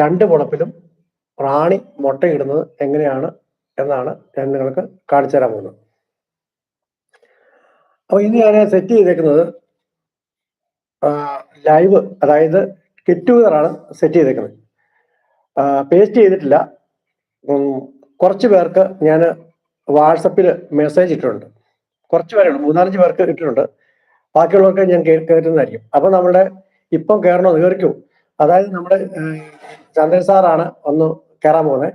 രണ്ട് മുളപ്പിലും റാണി മുട്ടയിടുന്നത് എങ്ങനെയാണ് എന്നാണ് ഞാൻ നിങ്ങൾക്ക് കാണിച്ചു തരാൻ പോകുന്നത്. അപ്പൊ ഇന്ന് ഞാൻ സെറ്റ് ചെയ്തേക്കുന്നത് ലൈവ് അതായത് ഗെറ്റ് ടുഗതറാണ് സെറ്റ് ചെയ്തേക്കുന്നത്. പേസ്റ്റ് ചെയ്തിട്ടില്ല. കുറച്ച് പേർക്ക് ഞാൻ വാട്സപ്പിൽ മെസ്സേജ് ഇട്ടിട്ടുണ്ട്. കുറച്ച് പേരുണ്ട് മൂന്നാലഞ്ച് പേർക്ക് ഇട്ടിട്ടുണ്ട്. ബാക്കിയുള്ളവർക്ക് ഞാൻ കയറ്റുന്നതായിരിക്കും അപ്പൊ നമ്മുടെ ഇപ്പം കയറണോ കയറിക്കോ അതായത് നമ്മുടെ ചന്ദ്രൻ സാറാണ് ഒന്ന് കയറാൻ പോകുന്നത്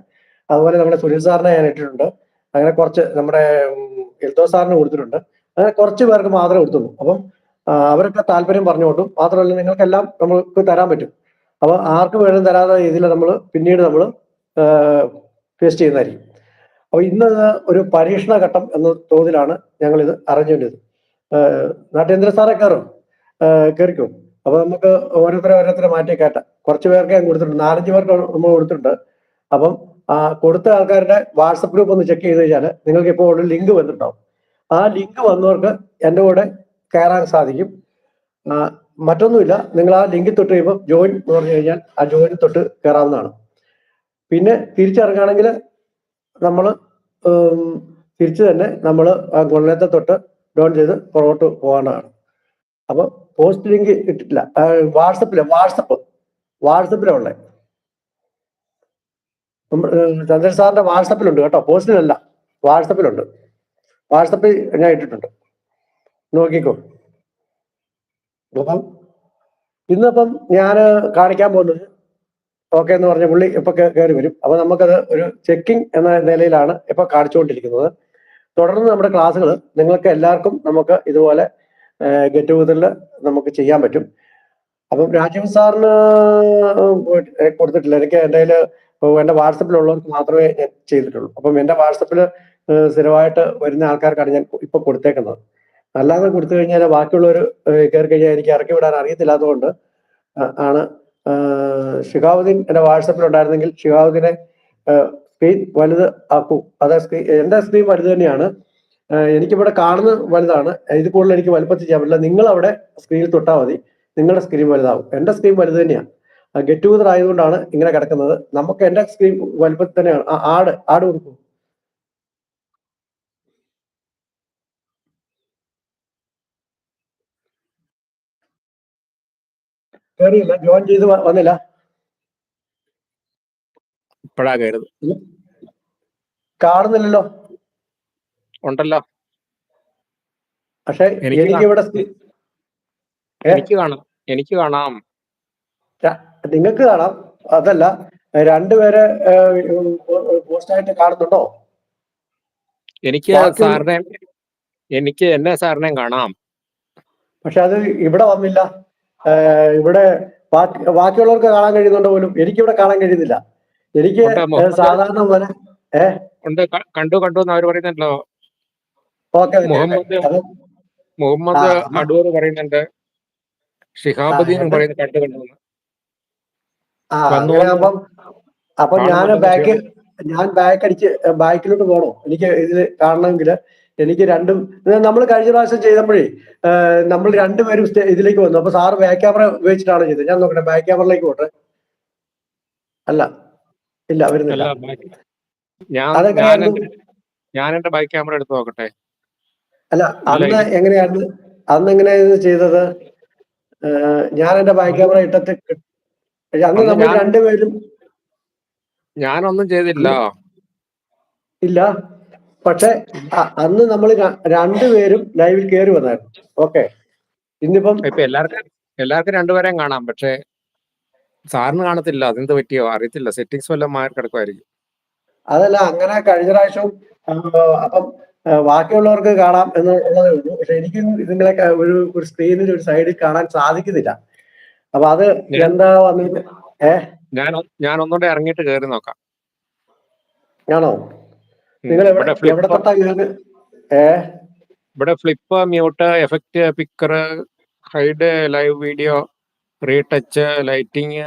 അതുപോലെ നമ്മുടെ സുനിൽ സാറിനെ ഞാൻ ഇട്ടിട്ടുണ്ട്. അങ്ങനെ കുറച്ച് നമ്മുടെ എൽദോ സാറിന് കൊടുത്തിട്ടുണ്ട്. അങ്ങനെ കുറച്ച് പേർക്ക് മാത്രമേ കൊടുത്തുള്ളൂ. അപ്പം അവരൊക്കെ താല്പര്യം പറഞ്ഞുകൊണ്ടും മാത്രമല്ല നിങ്ങൾക്കെല്ലാം നമുക്ക് തരാൻ പറ്റും. അപ്പൊ ആർക്ക് വേണം തരാത്ത രീതിയിൽ നമ്മൾ പിന്നീട് നമ്മൾ ഫേസ് ചെയ്യുന്നതായിരിക്കും. അപ്പൊ ഇന്ന് ഒരു പരീക്ഷണ ഘട്ടം എന്ന തോതിലാണ് ഞങ്ങൾ ഇത് ചെയ്തത് നാട്ടേന്ദ്ര സാറെ കയറും കയറിക്കോ അപ്പൊ നമുക്ക് ഓരോരുത്തരെ ഓരോരുത്തരെ മാറ്റി കയറ്റാം കുറച്ച് പേർക്ക് ഞാൻ കൊടുത്തിട്ടുണ്ട്. നാലഞ്ച് പേർക്ക് നമ്മൾ കൊടുത്തിട്ടുണ്ട്. അപ്പം കൊടുത്ത ആൾക്കാരുടെ വാട്സപ്പ് ഗ്രൂപ്പ് ഒന്ന് ചെക്ക് ചെയ്ത് കഴിഞ്ഞാൽ നിങ്ങൾക്ക് ഇപ്പോൾ ഒരു ലിങ്ക് വന്നിട്ടുണ്ടാവും. ആ ലിങ്ക് വന്നവർക്ക് എന്റെ കൂടെ കയറാൻ സാധിക്കും. മറ്റൊന്നുമില്ല. നിങ്ങൾ ആ ലിങ്കിൽ തൊട്ട് കഴിയുമ്പോൾ ജോയിൻ എന്ന് പറഞ്ഞു കഴിഞ്ഞാൽ ആ ജോയിൻ തൊട്ട് കയറാവുന്നതാണ്. പിന്നെ തിരിച്ചിറങ്ങുകയാണെങ്കിൽ നമ്മൾ തിരിച്ച് തന്നെ നമ്മൾ ആ ഗുണനത്തെ തൊട്ട് ഡോൺ ചെയ്ത് പുറകോട്ട് പോകാനാണ് അപ്പൊ പോസ്റ്റ് ലിങ്ക് ഇട്ടിട്ടില്ല. വാട്സപ്പിൽ വാട്സപ്പ് വാട്സപ്പിലുള്ള ചന്ദ്രൻ സാറിന്റെ വാട്സപ്പിലുണ്ട് കേട്ടോ. പോസ്റ്റിലല്ല വാട്സപ്പിലുണ്ട് വാട്സപ്പിൽ ഞാൻ ഇട്ടിട്ടുണ്ട്. നോക്കിക്കോ. അപ്പം ഇന്നിപ്പം ഞാൻ കാണിക്കാൻ പോകുന്നത് ഓക്കെ എന്ന് പറഞ്ഞ പുള്ളി ഇപ്പൊ കയറി വരും. അപ്പൊ നമുക്കത് ഒരു ചെക്കിംഗ് എന്ന നിലയിലാണ് ഇപ്പൊ കാണിച്ചുകൊണ്ടിരിക്കുന്നത്. തുടർന്ന് നമ്മുടെ ക്ലാസ്സുകൾ നിങ്ങൾക്ക് എല്ലാവർക്കും നമുക്ക് ഇതുപോലെ ഗെറ്റ് ടുഗതറിൽ നമുക്ക് ചെയ്യാൻ പറ്റും. അപ്പം രാജീവ് സാറിന് കൊടുത്തിട്ടില്ല. എനിക്ക് എന്റെ കയ്യിൽ എന്റെ വാട്സപ്പിലുള്ളവർക്ക് മാത്രമേ ചെയ്തിട്ടുള്ളൂ. അപ്പം എന്റെ വാട്സപ്പിൽ സ്ഥിരമായിട്ട് വരുന്ന ആൾക്കാർക്കാണ് ഞാൻ ഇപ്പൊ കൊടുത്തേക്കുന്നത്. അല്ലാതെ കൊടുത്തു കഴിഞ്ഞാൽ ബാക്കിയുള്ളവർ കയറി കഴിഞ്ഞാൽ എനിക്ക് ഇറക്കി വിടാൻ അറിയത്തില്ലാത്തതുകൊണ്ട് ആണ് ഷിഹാവുദ്ദീൻ എന്റെ വാട്സപ്പിൽ ഉണ്ടായിരുന്നെങ്കിൽ ഷിഹാവുദ്ദീനെ സ്ക്രീൻ വലുത് ആക്കൂ. അതാ സ്ക്രീൻ എന്റെ സ്ക്രീൻ വലുത് തന്നെയാണ്. എനിക്കിവിടെ കാണുന്ന വലുതാണ്. ഇത് കൂടുതൽ എനിക്ക് വലുപ്പത്തിൽ ചെയ്യാൻ പറ്റില്ല. നിങ്ങൾ അവിടെ സ്ക്രീനിൽ തൊട്ടാൽ മതി. നിങ്ങളുടെ സ്ക്രീൻ വലുതാവും. എന്റെ സ്ക്രീൻ വലുത് തന്നെയാണ് ഗെറ്റ് ടുഗദർ ആയതുകൊണ്ടാണ് ഇങ്ങനെ കിടക്കുന്നത്. നമുക്ക് എന്റെ സ്ക്രീൻ വലുപ്പത്തിൽ തന്നെയാണ്. ആട് ആട് കൊടുക്കും. കയറിയില്ല ജോയിൻ ചെയ്ത് വന്നില്ല. ഇപ്പോഴാ കയറുന്നത് കാണുന്നില്ലല്ലോ. ഉണ്ടല്ലോ. പക്ഷെ എനിക്ക് എനിക്ക് കാണാം. എനിക്ക് കാണാം. നിങ്ങൾക്ക് കാണാം. അതല്ല രണ്ടുപേരെ പോസ്റ്റായിട്ട് കാണുന്നുണ്ടോ? എനിക്ക് സാറിനെ എനിക്ക് എന്നെ സാറിനെ കാണാം. പക്ഷെ അത് ഇവിടെ വന്നില്ല. ഇവിടെ ബാക്കി ബാക്കിയുള്ളവർക്ക് കാണാൻ കഴിയുന്നുണ്ട് പോലും? എനിക്ക് ഇവിടെ കാണാൻ കഴിയുന്നില്ല. എനിക്ക് സാധാരണ പോലെ ഏഹ് കണ്ടു കണ്ടു എന്ന് അവർ പറയുന്നുണ്ടല്ലോ. ഓക്കെ മുഹമ്മദ് മുഹമ്മദ് അടൂർ പറയുന്നുണ്ട്. ഷിഹാബുദ്ദീൻ പറയുന്ന കണ്ടു കണ്ടു എന്ന്. ആ വന്നു അങ്ങനെ ആകുമ്പം അപ്പൊ ഞാൻ ബാക്കിൽ ഞാൻ ബാക്ക് അടിച്ച് ബാക്കിലോട്ട് പോകണോ എനിക്ക് ഇതിൽ കാണണമെങ്കിൽ എനിക്ക് രണ്ടും നമ്മൾ കഴിഞ്ഞ പ്രാവശ്യം ചെയ്തപ്പോഴേ നമ്മൾ രണ്ടുപേരും ഇതിലേക്ക് വന്നു. അപ്പൊ സാറ് ബാക്ക് ക്യാമറ ഉപയോഗിച്ചിട്ടാണ് ചെയ്തത്? ഞാൻ നോക്കട്ടെ ബാക്ക് ക്യാമറയിലേക്ക് പോട്ടെ? അല്ല ഇല്ല വരുന്നില്ല. ഞാൻ ഞാൻ എന്റെ- ബാക്ക് ക്യാമറ എടുത്ത് നോക്കട്ടെ. അല്ല അന്ന് എങ്ങനെയാണ് അന്ന് എങ്ങനെയാണ് ചെയ്തത്? ഞാൻ എന്റെ ബാക്ക് ക്യാമറ ഇട്ടത്തെ അന്ന് നമ്മൾ രണ്ടുപേരും ഞാനൊന്നും ചെയ്തില്ല. ഇല്ല. പക്ഷെ അന്ന് നമ്മൾ രണ്ടുപേരും ലൈവിൽ കയറി വന്നായിരുന്നു. ഓക്കെ. ഇന്നിപ്പം ഇപ്പൊ എല്ലാവർക്കും എല്ലാവർക്കും രണ്ടുപേരെയും കാണാം. പക്ഷെ സാറിന് കാണത്തില്ല. അതെന്ത് പറ്റിയോ? അറിയത്തില്ല. സെറ്റിങ്സ് വല്ലതും മാറി കിടക്കുമായിരിക്കും അതല്ല അങ്ങനെ കഴിഞ്ഞ പ്രാവശ്യവും അപ്പം ബാക്കിയുള്ളവർക്ക് കാണാം എന്നുള്ളതേ ഉള്ളൂ. പക്ഷെ എനിക്കും ഇതിങ്ങളെ ഒരു ഒരു സ്ക്രീനിൽ ഒരു സൈഡിൽ കാണാൻ സാധിക്കുന്നില്ല. അപ്പൊ അത് എന്താ വന്നിട്ട് ഞാൻ ഞാൻ ഒന്നുകൂടെ ഇറങ്ങിട്ട് കയറി നോക്കാം. ആണോ. നിങ്ങൾ എവിടെ ഇവിടെ എവിടെ ഫ്ലിപ്പ് തൊട്ടാ കയറി ഏ? ഇവിടെ flip mute effect picker hide live video retouch lighting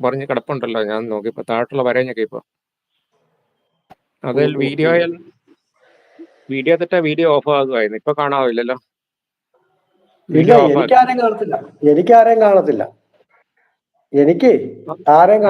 പറഞ്ഞ് കിടപ്പുണ്ടല്ലോ. ഞാൻ നോക്കിയപ്പോ താഴോട്ടുള്ള വരഞ്ഞൊക്കെ ഇപ്പൊ അതിൽ വീഡിയോയിൽ വീഡിയോ തെറ്റാ വീഡിയോ ഓഫ് ആകുമായിരുന്നു ഇപ്പൊ കാണാവില്ലല്ലോ. വീഡിയോ ഓഫ് ആരെയും കാണത്തില്ല. എനിക്ക് ആരെയും കാണത്തില്ല. എനിക്ക് ആരെയും